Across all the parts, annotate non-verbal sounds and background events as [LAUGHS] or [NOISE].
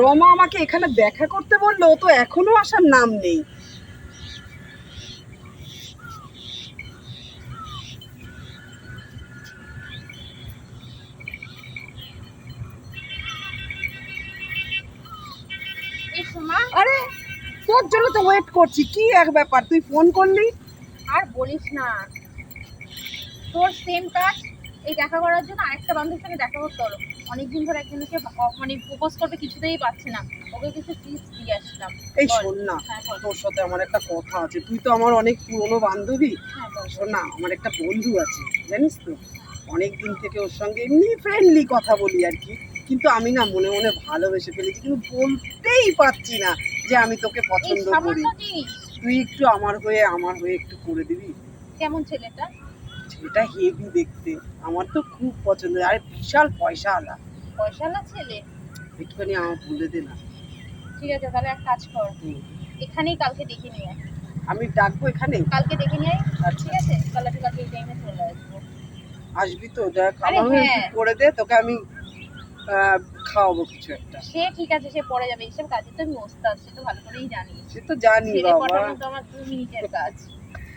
রমা আমাকে এখানে দেখা করতে বলল তো এখনও আসার নাম নেই। আরে তোর জন্য তো ওয়েট করছি কি এক ব্যাপার? তুই ফোন করলি? আর বলিস না। তোর সেম কাজ এই দেখা করার জন্য আরেকটা বান্ধবীর সঙ্গে দেখা করতে হলো। অনেকদিন ধরে একজনকে মানে প্রপোজ করতে কিছুতেই পাচ্ছি না। ওকে কিছু টিপস দিয়ে আসলাম। এই। শোন না হ্যাঁ তোর সাথে আমার একটা কথা আছে। তুই তো আমার অনেক পুরনো বান্ধবী। হ্যাঁ শোন না আমার একটা বন্ধু আছে জানিস তো? অনেক দিন থেকে ওর সঙ্গে এমনি ফ্রেন্ডলি কথা বলি আর কি। কিন্তু আমি না মনে মনে ভালোবেসে ফেলেছি কিন্তু বলতেই পারছি না যে আমি তোকে পছন্দ করি। তুই একটু আমার হয়ে আমার হয়ে একটু করে দিবি। কেমন ছেলেটা? সেটা হেভি দেখতে। আমার তো খুব পছন্দ। আর বিশাল পয়সা আলা। পয়সালা ছেলে? একটুখানি আমার বলে দে না। ঠিক আছে তাহলে এক কাজ কর। এখানেই কালকে দেখে নিয়ে আমি ডাকবো এখানে? কালকে দেখে নিয়ে আচ্ছা। ঠিক আছে? তাহলে তুই কালকে এই টাইমে চলে আসব। আসবি তো? দেখ আমার হ্যাঁ। করে দে তোকে আমি খাওয়াবো কিছু একটা। সে ঠিক আছে সে পরে যাবে। এইসব কাজে তো আমি ওস্তাদ সে তো ভালো করেই জানিস সে তো জানি বাবা। পটানো তো আমার দু মিনিটের কাজ।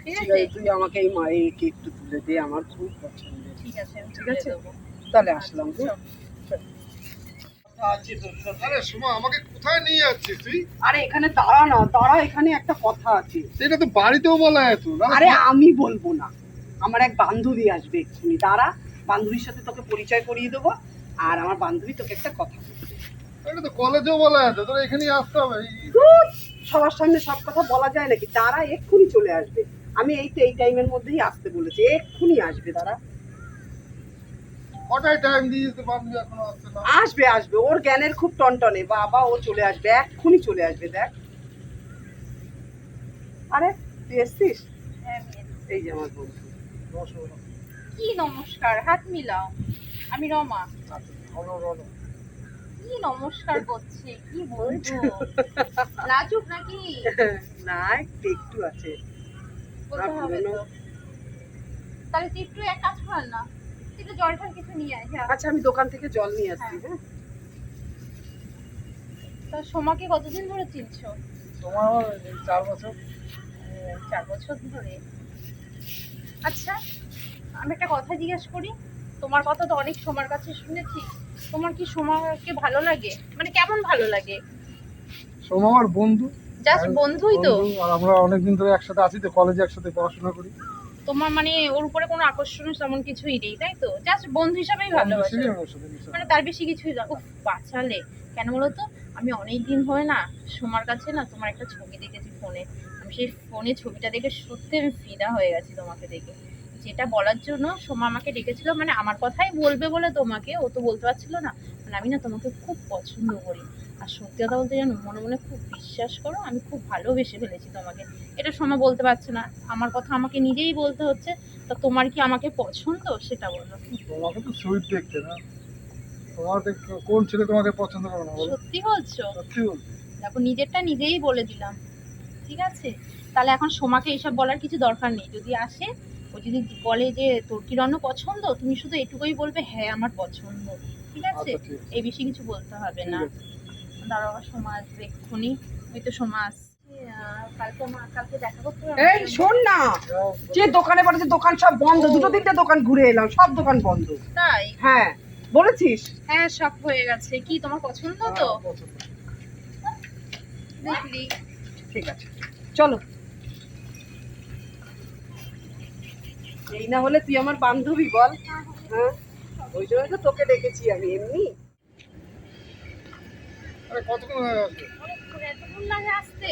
ঠিক আছে। তুই আমাকে এই মায়েকে একটু তুলে দে আমার খুব পছন্দের ঠিক আছে ঠিক আছে? তাহলে আসলাম হ্যাঁ? আরে সুমা আমাকে কোথায় নিয়ে যাচ্ছিস তুই? আরে এখানে দাঁড়া না দাঁড়া এখানে একটা কথা আছে। সেটা তো বাড়িতেও বলা যেত আরে আমি বলব না। আমার এক বান্ধবী আসবে এক্ষুনি দাঁড়া। বান্ধবীর সাথে তোকে পরিচয় করিয়ে দেবো আর আমার বান্ধবী তোকে একটা কথা বলবে। এটা তো কলেজেও বলা যেত তোর এখানেই আসতে হবে। সবার সামনে সব কথা বলা যায় নাকি? তারা এক্ষুনি চলে আসবে। আমি এই তো এই টাইমের মধ্যেই আসতে বলেছি এক্ষুনি আসবে তারা আসবে আসবে ওর জ্ঞানের খুব টনটনে বাবা ও চলে আসবে এক্ষুনি চলে আসবে দেখ। আরে তুই এসছিস? হ্যাঁ। এই যে আমার বন্ধু। কি নমস্কার হাত মিলাও। আমি রমা। বলো, বলো। কি নমস্কার করছে কি বলব লাজুক [LAUGHS] নাকি? না একটু একটু আছে। বলতে হবে তো। তাহলে তুই একটু এক কাজ কর না একটু জল টল কিছু নিয়ে আয় আচ্ছা আমি দোকান থেকে জল নিয়ে আসছি হ্যাঁ। তা সোমাকে কতদিন ধরে চিনছো? তোমার চার বছর। চার বছর ধরে। আচ্ছা আমি একটা কথা জিজ্ঞেস করি তোমার কথা তো অনেক সোমার কাছে শুনেছি। তোমার কি সোমাকে ভালো লাগে? মানে কেমন ভালো লাগে? সোমা আমার বন্ধু। জাস্ট বন্ধুই তো। আর আমরা অনেকদিন ধরে একসাথে আছি তো কলেজে একসাথে পড়াশোনা করি। তোমার মানে ওর উপরে কোনো আকর্ষণ তেমন কিছুই নেই তাই তো? জাস্ট বন্ধু হিসাবেই ভালোবাসো। মানে তার বেশি কিছুই না। উফ বাঁচালে। কেন বলো তো? আমি অনেক দিন হয় না সোমার কাছে না তোমার একটা ছবি দেখেছি ফোনে। আমি সেই ফোনে ছবিটা দেখে সত্যি আমি ফিদা হয়ে গেছি তোমাকে দেখে। যেটা বলার জন্য সোমা আমাকে ডেকেছিল মানে আমার কথাই বলবে বলে তোমাকে ও তো বলতে পারছিল না। মানে আমি না তোমাকে খুব পছন্দ করি। আর সত্যি কথা বলতে জানো মনে মনে খুব বিশ্বাস করো আমি খুব ভালোবেসে ফেলেছি তোমাকে। এটা সোমা বলতে পারছে না। আমার কথা আমাকে নিজেই বলতে হচ্ছে তা তোমার কি আমাকে পছন্দ? সেটা বলো। তোমাকে তো সুইট দেখতে না। তোমার দেখ- কোন ছেলে তোমাকে পছন্দ করে না সত্যি বলছো? সত্যি বলছি। দেখো নিজেরটা নিজেই বলে দিলাম। ঠিক আছে? তাহলে এখন সোমাকে এইসব বলার কিছু দরকার নেই। যদি আসে ও যদি বলে যে তোর কি রণ পছন্দ? তুমি শুধু এটুকুই বলবে হ্যাঁ আমার পছন্দ। ঠিক আছে? আচ্ছা এই বেশি কিছু বলতে হবে না। দাঁড়াও আবার সোমা আসবে এক্ষুনি। ওই তো সোমা আসছে কালকে মা কালকে দেখা করতে এই শোন না। যে দোকানে দোকান সব বন্ধ দুটো তিনটে দোকান ঘুরে এলাম সব দোকান বন্ধ। তাই? হ্যাঁ বলেছিস? হ্যাঁ সব হয়ে গেছে। কি তোমার পছন্দ তো? হ্যাঁ। দেখলি ঠিক আছে। চলো। এই না হলে তুই আমার বান্ধবী বল হ্যাঁ? ওই জন্য তো তোকে ডেকেছি আমি এমনি? আরে কতক্ষণ অনেকক্ষণ এতক্ষণ লাগে আসতে।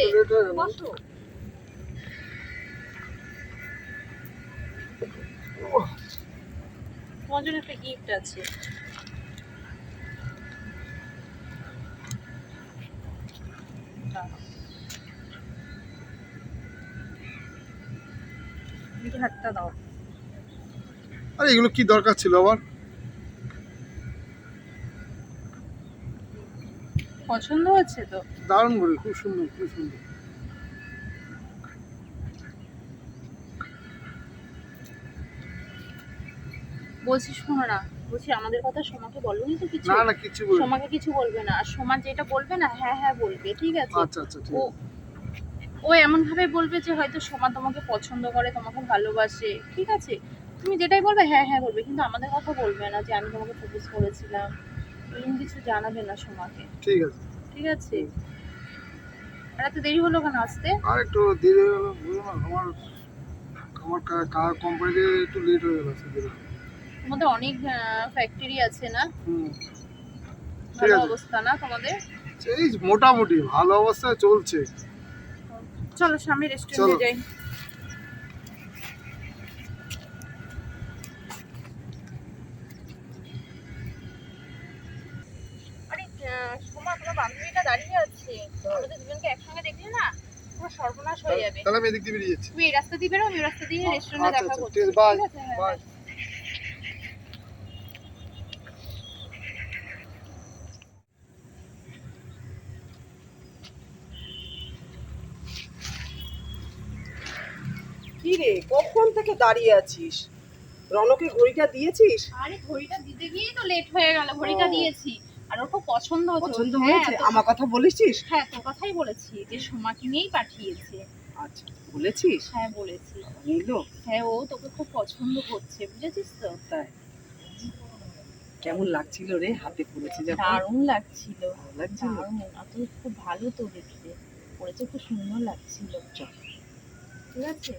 তোমার জন্য একটা গিফট আছে। হাতটা দাও। আরে এগুলো কি দরকার ছিল আবার? পছন্দ হচ্ছে তো? দারুণ করে খুব সুন্দর খুব সুন্দর। বলছি শোনো না বলছি আমাদের কথা সোমাকে বলনি তো কিছু। না না কিছু বলি সোমাকে কিছু বলবে না। আর সোমা যেটা বলবে না হ্যাঁ হ্যাঁ বলবে ঠিক আছে? আচ্ছা আচ্ছা ঠিক ও আছে। ও এমন ভাবে বলবে যে হয়তো সোমা তোমাকে পছন্দ করে তোমাকে ভালোবাসে ঠিক আছে? তুমি যেটাই বলবে হ্যাঁ হ্যাঁ বলবে কিন্তু আমাদের কথা বলবে না যে আমি তোমাকে প্রপোজ করেছিলাম। এরকম কিছু জানাবে না সোমাকে। ঠিক আছে। ঠিক আছে? আর এত দেরি হলো কেন আসতে? আর একটু দেরি হলো না আমার আমার কোম্পানিতে একটু লেট হয়ে গেলো তোমাদের অনেক ফ্যাক্টরি আছে না? হুম। ভালো অবস্থা না তোমাদের? এই মোটামুটি ভালো অবস্থায় চলছে। চলো সামনে। রেস্টুরেন্টে যাই আরে আহ, সোমা তোমার বান্ধবীটা দাঁড়িয়ে আছে আমাদের দুজনকে একসঙ্গে দেখলে না পুরো সর্বনাশ হয়ে যাবে তাহলে আমি এদিক দিয়ে বেরিয়ে যাচ্ছি তুমি এই রাস্তা দিয়ে বেরো আমি রাস্তা দিয়ে রেস্টুরেন্টে আচ্ছা, দেখা আচ্ছা, করছি ঠিক আছে, bye, ঠিক আছে হ্যাঁ, bye. bye. কি রে কখন থেকে দাঁড়িয়ে আছিস রনকে ঘড়িটা দিয়েছিস আরে ঘড়িটা দিতে গিয়েই তো লেট হয়ে গেল ঘড়িটা। দিয়েছি আর ওর খুব পছন্দ হচ্ছে। পছন্দ হ্যাঁ, হয়েছে? আমার কথা বলেছিস? হ্যাঁ তোর কথাই বলেছি যে সোমাকে নিয়েই পাঠিয়েছে। আচ্ছা বলেছিস? হ্যাঁ বলেছি। নিল? হ্যাঁ ও তোকে খুব পছন্দ করছে বুঝেছিস তো? তাই। কেমন লাগছিল রে? হাতে পড়েছে যখন? দারুণ লাগছিল। লাগছিল? আর খুব ভালো তো দেখতে। পড়েছে খুব সুন্দর লাগছিল। চল। ঠিক আছে?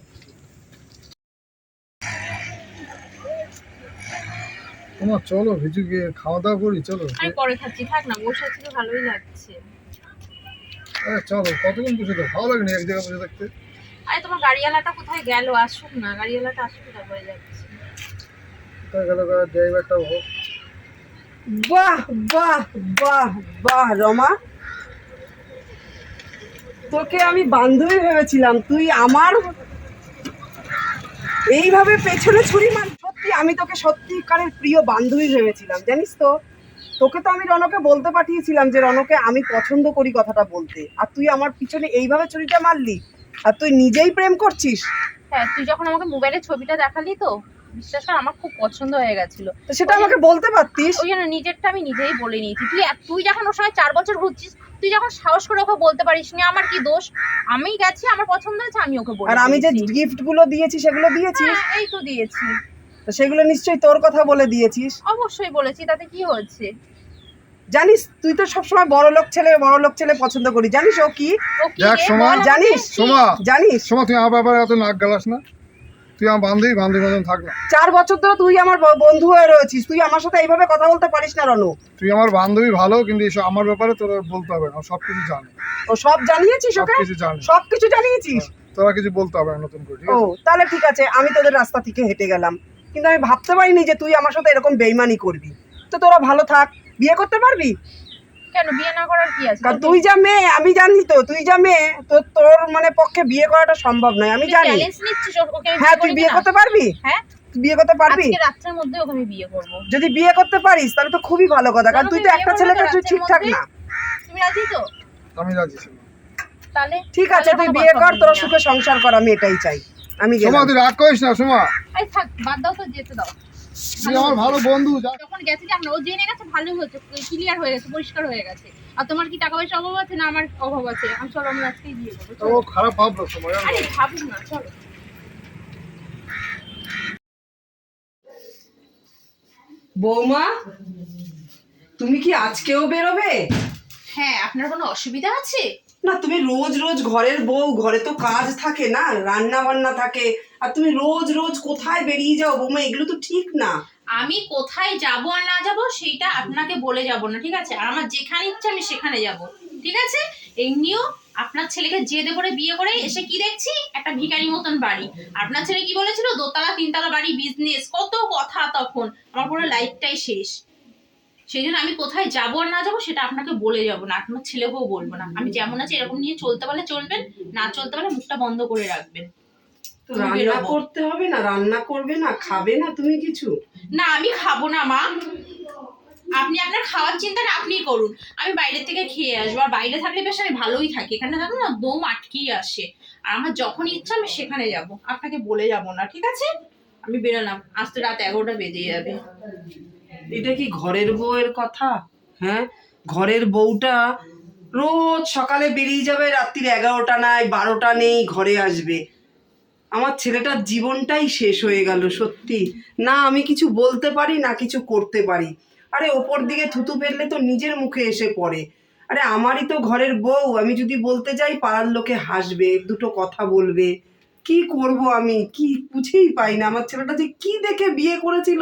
তোমার চলো ভিজু গিয়ে খাওয়া দাওয়া করি চলো। আমি পরে খাচ্ছি। থাক না বসে আছি তো ভালোই লাগছে। আরে চলো কতক্ষণ বসে তো ভালো লাগে না এক জায়গায় বসে থাকতে। আরে তোমার গাড়িওয়ালাটা কোথায় গেল? আসুক না গাড়িওয়ালাটা আসুক তারপরে যাচ্ছি। কোথায় গেল ড্রাইভারটা হোক বাহ বাহ বাহ বাহ রমা। তোকে আমি বান্ধবী ভেবেছিলাম। তুই আমার এইভাবে পেছনে ছুরি মার সত্যি আমি তোকে সত্যিকারের প্রিয় বান্ধবী ভেবেছিলাম জানিস তো? তোকে তো আমি রনকে বলতে পাঠিয়েছিলাম যে রনকে আমি পছন্দ করি কথাটা বলতে। আর তুই আমার পিছনে এইভাবে ছুরিটা মারলি আর তুই নিজেই প্রেম করছিস? হ্যাঁ তুই যখন আমাকে মোবাইলে ছবিটা দেখালি তো বিশ্বাস কর আমার খুব পছন্দ হয়ে গেছিল। তো সেটা আমাকে বলতে পারতিস? ওই জন্য নিজেরটা আমি নিজেই বলে নিয়েছি। তুই তুই যখন ওর সঙ্গে চার বছর ঘুরছিস তুই যখন সাহস করে ওকে বলতে পারিস নি আমার কি দোষ? আমি গেছি আমার পছন্দ হয়েছে আমি ওকে বলে আর আমি যে গিফটগুলো দিয়েছি সেগুলো দিয়েছিস? হ্যাঁ, এই তো দিয়েছি। তো সেগুলো নিশ্চয়ই তোর কথা বলে দিয়েছিস। অবশ্যই বলেছি তাতে কি হয়েছে জানিস তুই তো সবসময় বড় লোক ছেলে বড় লোক ছেলে পছন্দ করি জানিস ও কি? ও কি দেখ রে, সোমা, বল জানিস? সোমা জানিস? সোমা তুই আমার ব্যাপারে এত নাক গালাস না? তুই আমার বান্ধবী বান্ধবী মতন থাক না। চার বছর ধরে তুই আমার ব- বন্ধু হয়ে রয়েছিস। তুই আমার সাথে এইভাবে কথা বলতে পারিস না রনু। তুই আমার বান্ধবী ভালো কিন্তু এসব আমার ব্যাপারে তোরা বলতে হবে না সব কিছু জানে। ও সব জানিয়েছিস সব ওকে? কিছু জানে। সব কিছু জানিয়েছিস? তোরা কিছু বলতে হবে না নতুন করে ঠিক ও আছে? তাহলে ঠিক আছে আমি তোদের রাস্তা থেকে হেঁটে গেলাম। কিন্তু আমি ভাবতে পারিনি যে তুই আমার সাথে এরকম বেইমানি করবি। তো তোরা ভালো থাক। বিয়ে করতে পারবি? কেন? বিয়ে না করার কি আছে? তুই যা মেয়ে আমি জানি তো তুই যা মেয়ে তো তোর মানে পক্ষে বিয়ে করাটা সম্ভব নয় আমি জানি। চ্যালেঞ্জ নিচ্ছিস ও- ওকে আমি হ্যাঁ তুই বিয়ে করতে পারবি? হ্যাঁ? বিয়ে করতে পারবি? রাত্রের মধ্যে ওকে আমি বিয়ে করব। যদি বিয়ে করতে পারিস তাহলে তো খুবই ভালো কথা কারণ তুই তো একটা তো তুই ঠিকঠাক না। তুমি রাজি তো? আমি রাজি ছিলাম তাহলে ঠিক আছে তুই বিয়ে কর তোরা সুখে সংসার কর আমি এটাই চাই। আমি সোমা তুই রাগ করিস না সোমা আই থাক বাদ দাও তো যেতে দাও। আমার ভালো বন্ধু যখন গেছে যে ও জেনে গেছে ভালোই হয়েছে ক্লিয়ার হয়ে গেছে পরিষ্কার হয়ে গেছে। আর তোমার কি টাকা পয়সা অভাব আছে না আমার অভাব আছে? আমি চলো আমরা আজকেই বিয়ে করব ও খারাপ ভাবলো সময় আরে ভাবুন না চলো। বৌমা তুমি কি আজকেও বেরোবে? হ্যাঁ আপনার কোনো অসুবিধা আছে? না, তুমি রোজ রোজ ঘরের বউ, ঘরে তো কাজ থাকে না রান্না বান্না থাকে। আর তুমি রোজ রোজ কোথায় বেরিয়ে যাও বৌমা, এগুলো তো ঠিক না। আমি কোথায় যাব আর না যাব, সেইটা আপনাকে বলে যাব না, ঠিক আছে? আর আমার যেখানে ইচ্ছে আমি সেখানে যাব, ঠিক আছে? এমনিও আপনার ছেলেকে জেদে করে বিয়ে করে এসে কি দেখছি? একটা ভিখারি মতন বাড়ি। আপনার ছেলে কি বলেছিল? দোতলা, তিনতলা বাড়ি বিজনেস কত কথা তখন। আমার পুরো লাইফটাই শেষ। সেই জন্য আমি কোথায় যাব আর না যাব সেটা আপনাকে বলে যাব না। আপনার ছেলেকেও বলব না। আমি যেমন আছি এরকম নিয়ে চলতে পারলে চলবেন না চলতে পারলে মুখটা বন্ধ করে রাখবেন। রান্না করতে হবে না? রান্না করবে না? খাবে না তুমি কিছু? না আমি খাব না মা। আপনি আপনার খাওয়ার চিন্তাটা আপনিই করুন। আমি বাইরে থেকে খেয়ে আসব। আর বাইরে থাকলে বেশ আমি ভালোই থাকি। এখানে থাকলে না দম আটকেই আসে। আর আমার যখন ইচ্ছা আমি সেখানে যাব। আপনাকে বলে যাব না ঠিক আছে? আমি বেরোলাম। আজ তো রাত এগারোটা বেজে যাবে। এটা কি ঘরের বউয়ের কথা? হ্যাঁ? ঘরের বউটা রোজ সকালে বেরিয়ে যাবে, রাত্রির এগারোটা নাই, বারোটা নেই, ঘরে আসবে। আমার ছেলেটার জীবনটাই শেষ হয়ে গেল, সত্যি। না, আমি কিছু বলতে পারি, না কিছু করতে পারি। আরে, ওপর দিকে থুতু ফেললে তো নিজের মুখে এসে পড়ে। আরে, আমারই তো ঘরের বউ, আমি যদি বলতে যাই, পাড়ার লোকে হাসবে, দুটো কথা বলবে। কি করব আমি? কি বুঝেই পাই না। আমার ছেলেটা যে কি দেখে বিয়ে করেছিল?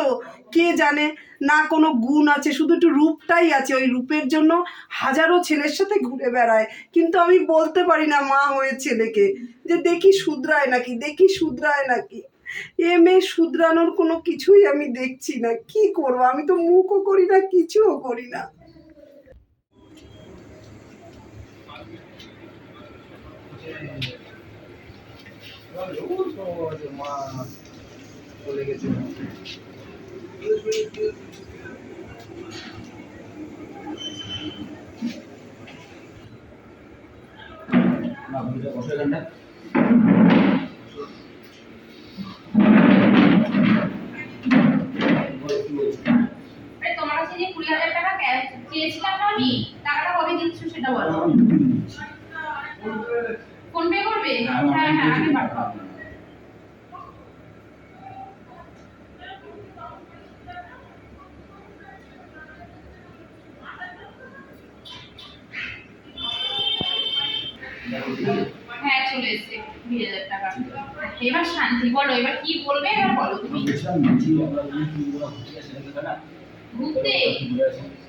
কে জানে? না কোনো গুণ আছে, শুধু একটু রূপটাই আছে। ওই রূপের জন্য হাজারো ছেলের সাথে ঘুরে বেড়ায়। কিন্তু আমি বলতে পারি না মা হয়ে ছেলেকে। যে দেখি শুধরায় নাকি, দেখি শুধরায় নাকি। এ মেয়ে শুধরানোর কোনো কিছুই আমি দেখছি না। কি করব? আমি তো মুখও করি না, কিছুও করি না। মা তোমার কাছে যে কুড়ি হাজার টাকা চেয়েছিলাম না আমি? টাকাটা কবে দিচ্ছ সেটা বলো ফোন হ্যাঁ হ্যাঁ হ্যাঁ চলে এসছে। দুই হাজার টাকা। এবার শান্তি বলো এবার কি বলবে? এবার বলো। তুমি ঘুরতে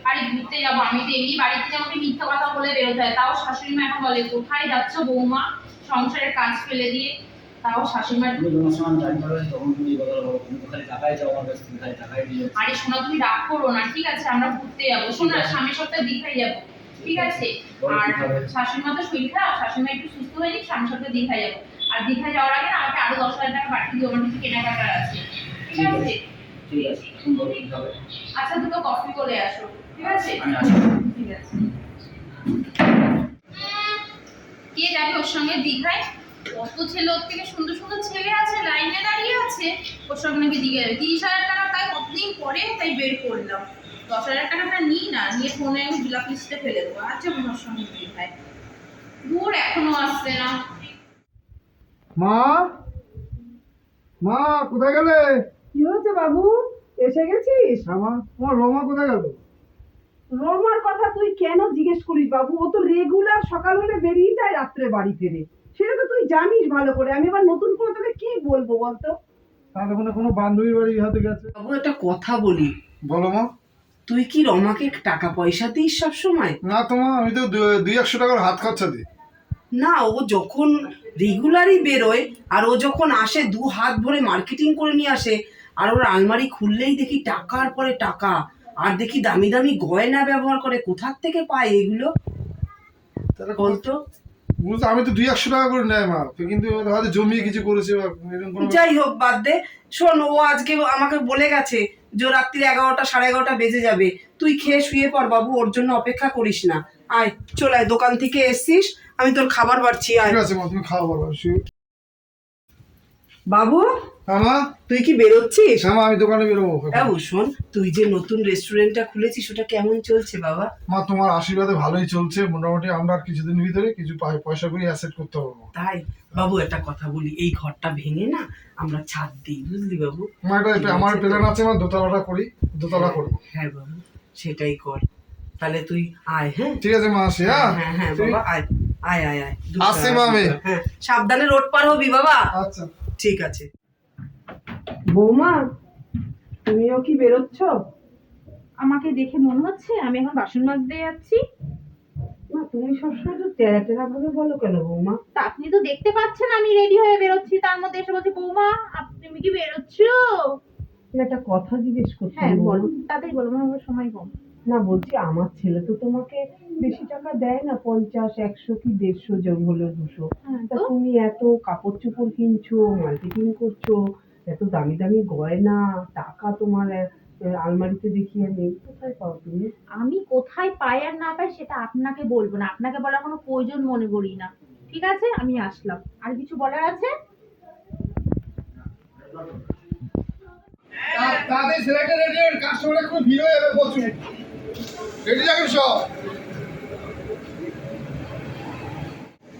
আরে ঘুরতে যাব। আমি তো এমনি বাড়িতে আমাকে মিথ্যা কথা বলে বেরোতে হয়। তাও শাশুড়ি মা এখন বলে কোথায় যাচ্ছ বৌমা? সংসারের কাজ ফেলে দিয়ে তাও শাশুড়ি মা আরে শোনো তুমি রাগ করো না ঠিক আছে আমরা ঘুরতে যাব। শোনো সামনের সপ্তাহে দীঘায় যাব ঠিক আছে। আর শাশুড়ি মা তো শরীর খারাপ শাশুড়ি মা একটু সুস্থ হয়ে যাক সামনের সপ্তাহে দীঘায় যাব। আর দীঘায় যাওয়ার আগে আমাকে আরও দশ হাজার টাকা পাঠিয়ে দিও আমার কিছু কেনাকাটার আছে। ঠিক আছে? আচ্ছা দুটো কফি করে আসো ঠিক আছে? ঠিক আছে। কে যাবে ওর সঙ্গে দীঘায়। কত ছেলে ওর থেকে সুন্দর সুন্দর ছেলে আছে লাইনে দাঁড়িয়ে আছে ওর সঙ্গে নাকি দীঘায় যাবে। তিরিশ হাজার টাকা তাই কতদিন পরে তাই বের করলাম। দশ হাজার টাকাটা নিই না নিয়ে ফোনে আমি লিস্টে ফেলে দেবো। আচ্ছা ওর সঙ্গে দীঘায়। দূর এখনও আসছে না। মা? মা কোথায় গেলে? কি হয়েছে বাবু? এসে গেছিস? আমার তোমার রমা কোথায় গেল? রোমার কথা তুই কেন জিজ্ঞেস করিস বাবু? ও তো রেগুলার সকাল হলে বেরিয়ে যায় রাত্রে বাড়ি ফেরে। সেটা তো তুই জানিস ভালো করে। আমি এবার নতুন করে তোকে কি বলব বলতো? তাহলে মনে কোনো বান্ধবী বাড়ি হাতে গেছে। বাবু একটা কথা বলি। বলো মা। তুই কি রমাকে টাকা পয়সা দিস সব সময় না তোমা আমি তো দু- দুই একশো টাকার হাত খরচা দিই। না ও যখন রেগুলারই বেরোয় আর ও যখন আসে দু হাত ভরে মার্কেটিং করে নিয়ে আসে আর ওর আলমারি খুললেই দেখি টাকার পরে টাকা। আর দেখি দামি দামি গয়না ব্যবহার করে কোথার থেকে পায় এগুলো? তাহলে বলতো বুঝতে আমি তো দুই একশো টাকা করে নেয় মা। কিন্তু হয়তো জমিয়ে কিছু করেছে যাই হোক বাদ দে। শোন ও আজকে আমাকে বলে গেছে যে রাত্রি এগারোটা সাড়ে এগারোটা বেজে যাবে। তুই খেয়ে শুয়ে পড় বাবু ওর জন্য অপেক্ষা করিস না। আয় চলে আয় দোকান থেকে এসছিস আমি তোর খাবার বাড়ছি আয়। ঠিক আছে মা তুমি খাওয়া পারো বাবু? হ্যাঁ মা তুই কি বেরোচ্ছিস? হ্যাঁ আমি দোকানে বেরোবো বাবু শোন তুই যে নতুন রেস্টুরেন্টটা খুলেছিস ওটা কেমন চলছে বাবা? মা তোমার আশীর্বাদে ভালোই চলছে। মোটামুটি আমরা কিছুদিন ভিতরে কিছু পয়সা করে অ্যাসেট করতে পারব। তাই? বাবু একটা কথা বলি এই ঘরটা ভেঙে না আমরা ছাদ দিই বুঝলি বাবু? মা এটা আমার প্ল্যান আছে মা দোতলাটা করি দোতলা করব। হ্যাঁ বাবু সেটাই কর। তাহলে তুই আয় হ্যাঁ? ঠিক আছে মা আসি হ্যাঁ? হ্যাঁ হ্যাঁ বাবা আয় আয় আয় আয় আসছি মা আমি। হ্যাঁ সাবধানে রোড পার হবি বাবা। আচ্ছা। ঠিক আছে। বৌমা তুমিও কি বেরোচ্ছ? আমাকে দেখে মনে হচ্ছে আমি এখন বাসন মাজতে যাচ্ছি। না তুমি সবসময় তো তেরা তেরা ভাবে বলো কেন বৌমা? তা আপনি তো দেখতে পাচ্ছেন আমি রেডি হয়ে বেরোচ্ছি তার মধ্যে এসে বলছে বৌমা আপনি তুমি কি বেরোচ্ছ? না, একটা কথা জিজ্ঞেস করছি হ্যাঁ বলো তাড়াতাড়ি বলো আমার সময় কম। না বলছি আমার ছেলে তো তোমাকে বেশি টাকা দেয় না পঞ্চাশ একশো কি দেড়শো যোগ হলো দুশো। হ্যাঁ তা তুমি এত কাপড় চোপড় কিনছো মার্কেটিং করছ এত দামি দামি গয়না টাকা তোমার আলমারিতে দেখিয়ে নেই কোথায় পাও তুমি? আমি কোথায় পাই আর না পাই সেটা আপনাকে বলব না আপনাকে বলার কোনো প্রয়োজন মনে করি না। ঠিক আছে? আমি আসলাম। আর কিছু বলার আছে? তাদের ছেলেটা রেডি কাস্টমার এখন ভিড় হয়ে যাবে প্রচুর। রেডি থাকবে সব তাড়াতাড়ি আসবে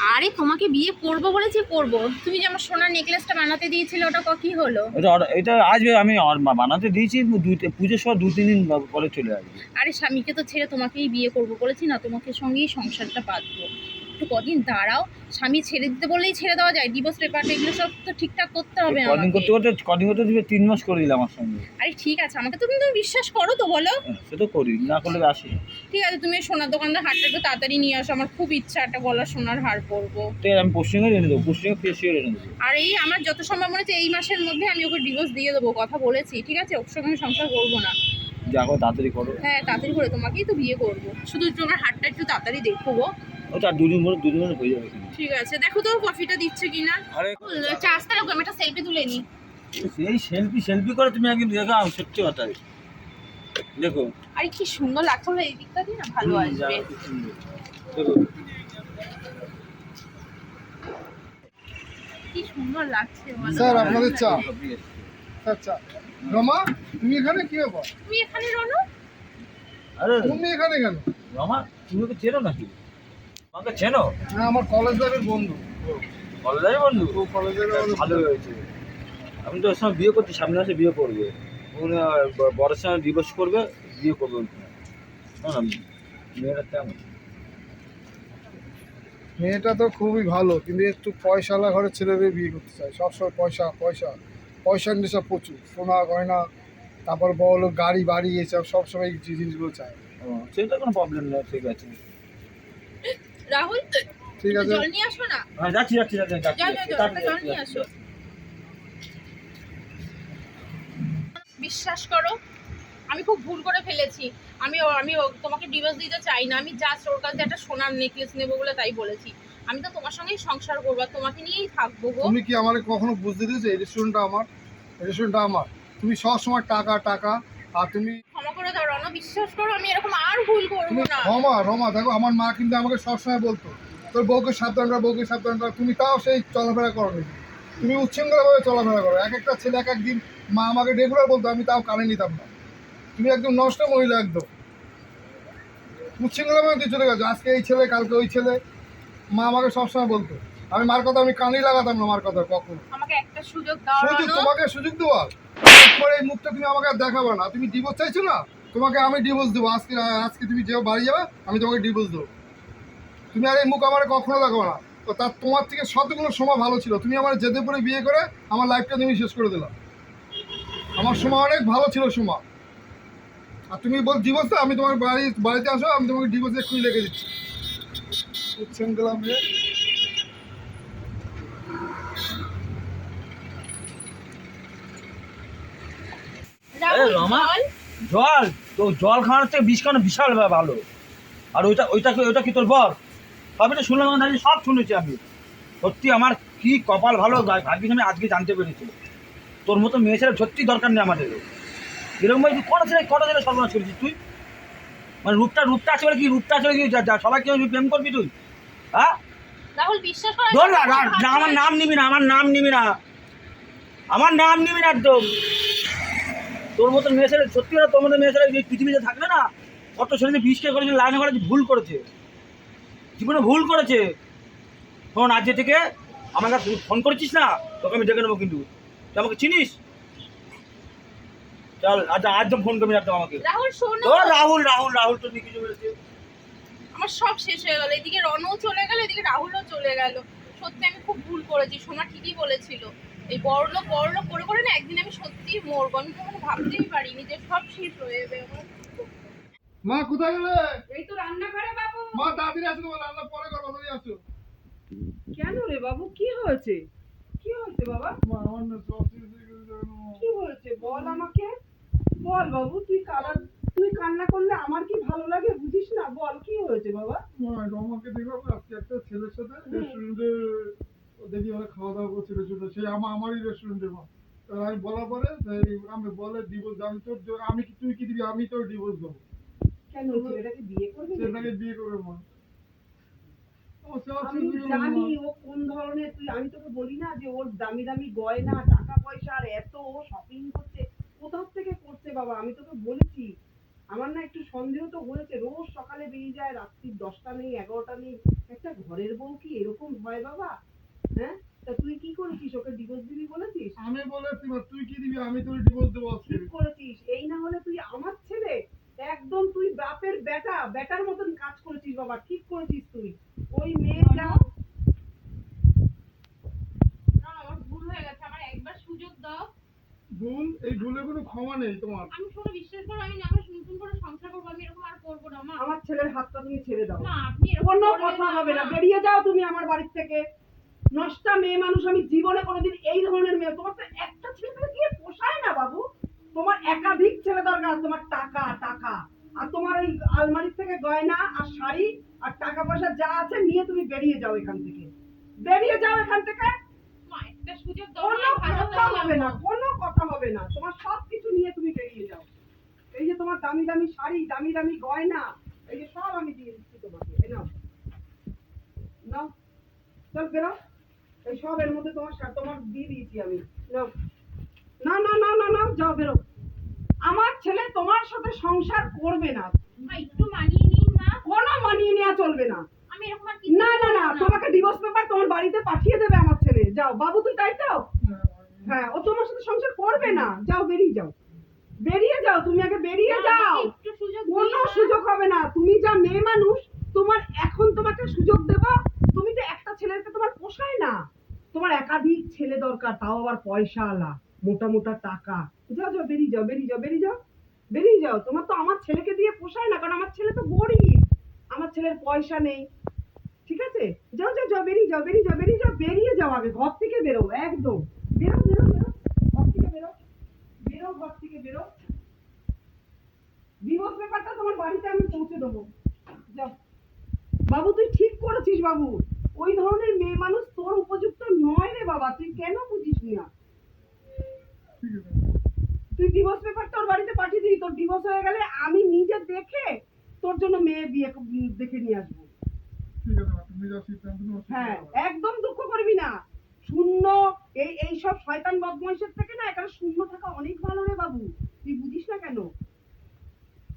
আরে তোমাকে বিয়ে করব বলেছি করব? তুমি যে আমার সোনার নেকলেসটা বানাতে দিয়েছিলে ওটা ক- কি হলো? এটা এটা আজ আমি বানাতে দিয়েছি দুই পুজোর সময় দু তিন দিন পরে চলে আসবে। আরে স্বামীকে তো ছেড়ে তোমাকেই বিয়ে করব বলেছি না তোমাকে সঙ্গেই সংসারটা বাঁধবো। একটু কদিন দাঁড়াও স্বামী ছেড়ে দিতে বললেই ছেড়ে দেওয়া যায় ডিভোর্স পেপারটা এগুলো সব তো ঠিকঠাক করতে হবে কদিন করতে করতে কদিন করতে দিবে তিন মাস করে দিলাম আমার সঙ্গে। আরে ঠিক আছে আমাকে তো তুমি তুমি বিশ্বাস করো তো বলো। সে তো করি না করলে আসি। ঠিক আছে তুমি সোনার দোকানদার হারটা একটু তাড়াতাড়ি নিয়ে আসো আমার খুব ইচ্ছা একটা গলার সোনার হার পরবো। ঠিক আছে আমি পশ্চিমে এনে দেবো পশ্চিমে ফেসিয়ে এনে দেবো। আর এই আমার যত সম্ভব মনে হচ্ছে এই মাসের মধ্যে আমি ওকে ডিভোর্স দিয়ে দেবো কথা বলেছি ঠিক আছে? ওর সঙ্গে আমি সংসার করব না। যা করে তাড়াতাড়ি করো। হ্যাঁ তাড়াতাড়ি করে তোমাকেই তো বিয়ে করব। শুধু তোমার হারটা একটু তাড়াতাড়ি দেখব। ও তার দুদিন পরে দুদিন হয়ে যাবে ঠিক আছে দেখো তো কফিটা দিচ্ছে কিনা। আরে চা আসতে রাখো আমি একটা সেলফি তুলে নিই। সেই সেলফি সেলফি করে তুমি একদিন দেখাও সত্যি কথা। দেখো। আরে কি সুন্দর লাগছে এই দিকটা দিয়ে না ভালো আসবে। কি সুন্দর। দেখো। কি সুন্দর লাগছে স্যার আপনাদের চা। আচ্ছা রমা তুমি এখানে কি ব্যাপার? তুমি এখানে রনো? আরে তুমি এখানে কেন? রমা তুমি ওকে চেনো নাকি? আমাকে চেনো? হ্যাঁ আমার কলেজ লাইফের বন্ধু। কলেজের বন্ধু? ও কলেজের ভালো হয়েছে। আমি তো ওর সঙ্গে বিয়ে করছি সামনে মাসে বিয়ে করবে। উনি আহ, ব- বরের সঙ্গে ডিভোর্স করবে বিয়ে করবে শোনো, মেয়েটা কেমন? মেয়েটা তো খুবই ভালো কিন্তু একটু পয়সাওয়ালা ঘরের ছেলেদের বিয়ে করতে চায়। সবসময় পয়সা পয়সা। পয়সার নেশা প্রচুর। সোনা গয়না তারপর বড় গাড়ি বাড়ি এসব সবসময় জিনিসগুলো চায়। সেটা কোনো প্রবলেম নেই ঠিক আছে। রাহুল ঠিক আছে। জল নিয়ে আসো না? হ্যাঁ যাচ্ছি যাচ্ছি যাচ্ছি জল নিয়ে আসো। বিশ্বাস করো আমি খুব ভুল করে ফেলেছি। আমি আমি তোমাকে ডিভোর্স দিতে চাই না। আমি জাস্ট ওর কাছে একটা সোনার নেকলেস নেব বলে তাই বলেছি। আমি তো তোমার সঙ্গেই সংসার করব আর তোমাকে নিয়েই থাকব গো। তুমি কি আমাকে কখনো বুঝতে দিয়েছ? এই রেস্টুরেন্টটা আমার। রেস্টুরেন্টটা আমার। তুমি সবসময় টাকা টাকা আর তুমি রণ বিশ্বাস করো আমি এরকম আর ভুল করব না। রমা রমা দেখো আমার মা কিন্তু আমাকে সবসময় বলতো তোর বউকে সাবধান কর বউকে সাবধান কর তুমি তাও সেই চলাফেরা করো নি তুমি উচ্ছৃঙ্খলভাবে চলাফেরা করো। এক একটা ছেলে এক একদিন মা আমাকে রেগুলার বলতো আমি তাও কানে নিতাম না। তুমি একদম নষ্ট মহিলা একদম। উচ্ছৃঙ্খলভাবে তুই চলে গেছো। আজকে এই ছেলে কালকে ওই ছেলে। মা আমাকে সবসময় বলতো আমি মার কথা আমি কানেই লাগাতাম না মার কথা কখনো। আমাকে একটা সুযোগ দাও সুযোগ তোমাকে সুযোগ দেওয়ার তোমার এই মুখটা তুমি আমাকে আর দেখাবে না। তুমি ডিভোর্স চাইছো না? তোমাকে আমি ডিভোর্স দেবো। আজকে আজকে তুমি যে বাড়ি যাবে আমি তোমাকে ডিভোর্স দেবো। তুমি আর এই মুখ আমার কখনো দেখো না। তো তার তোমার থেকে শতগুলো সময় ভালো ছিল। তুমি আমার যেতে পরে বিয়ে করে আমার লাইফটা তুমি শেষ করে দিলাম আমার সময় অনেক ভালো ছিল সময়। আর তুমি বল ডিভোর্স আমি তোমার বাড়ি বাড়িতে আসো আমি তোমাকে ডিভোর্স এক্ষুনি রেখে দিচ্ছি। বুঝছেন গেলাম রমা। জল? তো জল খাওয়ার থেকে বিষ খাওয়ানো বিশাল ভালো। আর ওইটা ওইটা কি ওইটা কি তোর বর? সবই তো শুনলাম দাঁড়িয়ে সব শুনেছি আমি। সত্যি আমার কি কপাল ভালো ভাগ্যিস আমি আজকে জানতে পেরেছি। তোর মতো মেয়ে ছেলে সত্যি দরকার নেই আমাদের। এরকম ভাই তুই কটা ছেলে কটা ছেলে সর্বনাশ করেছিস তুই? মানে রূপটা রূপটা আছে বলে কি রূপটা আছে বলে কি সবাইকে তুই প্রেম করবি তুই? হ্যাঁ? রাহুল বিশ্বাস আমার নাম নিবি না আমার নাম নিবি না। আমার নাম নিবি না একদম। তোর মতো মেয়ে ছেলে সত্যি কথা তোর মতো মেয়ে ছেলে এই পৃথিবীতে থাকবে না? কত ছেলে বিষকে করেছে লাইনে করেছে ভুল করেছে। জীবনে ভুল করেছে। শোন আজকে থেকে আমার কাছে ফোন করেছিস না? তোকে আমি ডেকে নেব কিন্তু। তুই আমাকে চিনিস? চল আজ একদম ফোন করবি না আমাকে। রাহুল শোনো ও রাহুল রাহুল রাহুল তো কিছু বলেছে আমার সব শেষ হয়ে গেল। এদিকে রনও চলে গেল এদিকে রাহুলও চলে গেল। সত্যি আমি খুব ভুল করেছি সোনা ঠিকই বলেছিল। এই বড়লোক বড়লোক করে করে না একদিন আমি সত্যি মরবো? আমি ভাবতেই পারিনি যে সব শেষ হয়ে যাবে আমার। মা কোথায় গেলে? এই তো রান্না করে বাবু। মা তোমার রান্না পরে করব তুমি আসো। কেন রে বাবু কি হয়েছে? কি হয়েছে বাবা? মা আমার না। কি হয়েছে? বল আমাকে। বল বাবু তুই তুই কান্না করলে আমার কি ভালো লাগে? বুঝিস না বল কি হয়েছে বাবা? মা, রমাকে দেখলাম আজকে একটা ছেলের সাথে রেস্টুরেন্টে দেখি ওরা খাওয়া দাওয়া করছে রেস্টুরেন্টে সে আমার আমারই রেস্টুরেন্টে মা। আমি বলার পরে আমি বলে ডিভোর্স আমি তোর আমি কি তুই কি দিবি? আমি তোর ডিভোর্স দেবো। কেন ছেলেটাকে বিয়ে করবি? বিয়ে মা আমি জানি ও কোন ধরনের তুই আমি তোকে বলি না যে ওর দামি দামি গয়না টাকা পয়সা আর এত ও শপিং করছে। কোথাও থেকে করছে বাবা? আমি তোকে বলেছি। আমার না একটু সন্দেহ তো হয়েছে। রোজ সকালে বেরিয়ে যায় রাত্রি দশটা নেই এগারোটা নেই। একটা ঘরের বউ কি এরকম হয় বাবা? হ্যাঁ? তা তুই কি করেছিস? ওকে ডিভোর্স দিবি বলেছিস? আমি বলেছি মা তুই কি দিবি? আমি তোর ডিভোর্স দেবো ঠিক করেছিস। এই না হলে তুই আমার ছেলে? একদম তুই বাপের বেটা বেটার মতন কাজ করেছিস বাবা। ঠিক করেছিস তুই। ওই মেয়েটা না আমার ভুল হয়ে গেছে। আমার একবার সুযোগ দাও। ভুল? এই ভুলের কোনো ক্ষমা নেই তোমার। আমি শোনো বিশ্বাস করো আমি নতুন করে সংসার করব আমি এরকম আর করব না আমার ছেলের হাতটা তুমি ছেড়ে দাও। না আপনি এরকম কোনো কথা হবে না। বেরিয়ে যাও তুমি আমার বাড়ির থেকে। নষ্টা মেয়ে মানুষ, আমি জীবনে কোনোদিন এই ধরনের মেয়ে তোমার তো একটা ছেলে গিয়ে পোষায় না বাবু। তোমার একাধিক ছেলে দরকার তোমার টাকা টাকা। আর তোমার ওই আলমারির থেকে গয়না আর শাড়ি আর টাকা পয়সা যা আছে নিয়ে তুমি বেরিয়ে যাও এখান থেকে। বেরিয়ে যাও এখান থেকে। কোনো কথা হবে না, কোনো কথা হবে না। তোমার সব কিছু নিয়ে তুমি বেরিয়ে যাও। এই যে তোমার দামি দামি শাড়ি, দামি দামি গয়না, এই যে সব আমি দিয়ে দিচ্ছি তোমাকে। নাও। নাও। চল বেরো। সব এর মধ্যে তোমার তোমার দিয়ে দিয়েছি আমি। না না না না না যাও বেরো। আমার ছেলে তোমার সাথে সংসার করবে না। একটু মানিয়ে নিন মা। কোনো মানিয়ে নেওয়া চলবে না। আমি এরকম না না না তোমাকে ডিভোর্স পেপার তোমার বাড়িতে পাঠিয়ে দেবে আমার ছেলে। যাও বাবু তুই তাই চাও হ্যাঁ ও তোমার সাথে সংসার করবে না। যাও বেরিয়ে যাও। বেরিয়ে যাও তুমি আগে বেরিয়ে যাও। কোনো সুযোগ হবে না। তুমি যা মেয়ে মানুষ তোমার এখন তোমাকে সুযোগ দেব। তুমি তো একটা ছেলেকে তোমার পোষায় না। তোমার একাধিক ছেলে দরকার, তাও আবার পয়সা আলা, মোটা মোটা টাকা। যাও যাও, বেরিয়ে যাও বেরিয়ে যাও বেরিয়ে যাও বেরিয়ে যাও। তোমার তো আমার ছেলেকে দিয়ে পোষায় না, কারণ আমার ছেলে তো গরিব। আমার ছেলের পয়সা নেই। ঠিক আছে? যাও যাও যাও, বেরিয়ে যাও বেরিয়ে যাও বেরিয়ে যাও বেরিয়ে যাও আগে, ঘর থেকে বেরো, একদম। বেরো বেরো বেরো, ঘর থেকে বেরো বেরো, ঘর থেকে বেরো। ডিভোর্স পেপারটা তোমার বাড়িতে আমি পৌঁছে দেবো। যাও। বাবু, তুই ঠিক করেছিস, বাবু। ওই ধরনের মেয়ে মানুষ তোর উপযুক্ত নয় রে বাবা তুই কেন বুঝিস না তুই ডিভোর্স পেপারটা ওর বাড়িতে পাঠিয়ে দিবি তোর ডিভোর্স হয়ে গেলে আমি নিজে দেখে তোর জন্য মেয়ে বিয়ে দেখে নিয়ে আসব। হ্যাঁ একদম দুঃখ করবি না। শূন্য এই এই সব শয়তান বদমাইশের থেকে না এখানে শূন্য থাকা অনেক ভালো রে বাবু। তুই বুঝিস না কেন?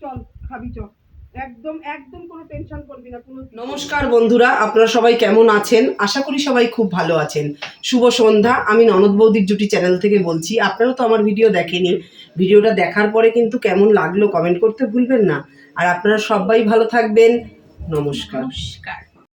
চল খাবি চল। একদম একদম কোনো টেনশন করবি না কোনো নমস্কার বন্ধুরা আপনারা সবাই কেমন আছেন? আশা করি সবাই খুব ভালো আছেন। শুভ সন্ধ্যা আমি ননদ বৌদির জুটি চ্যানেল থেকে বলছি। আপনারা তো আমার ভিডিও দেখেনি। ভিডিওটা দেখার পরে কিন্তু কেমন লাগল কমেন্ট করতে ভুলবেন না। আর আপনারা সবাই ভালো থাকবেন। নমস্কার। নমস্কার।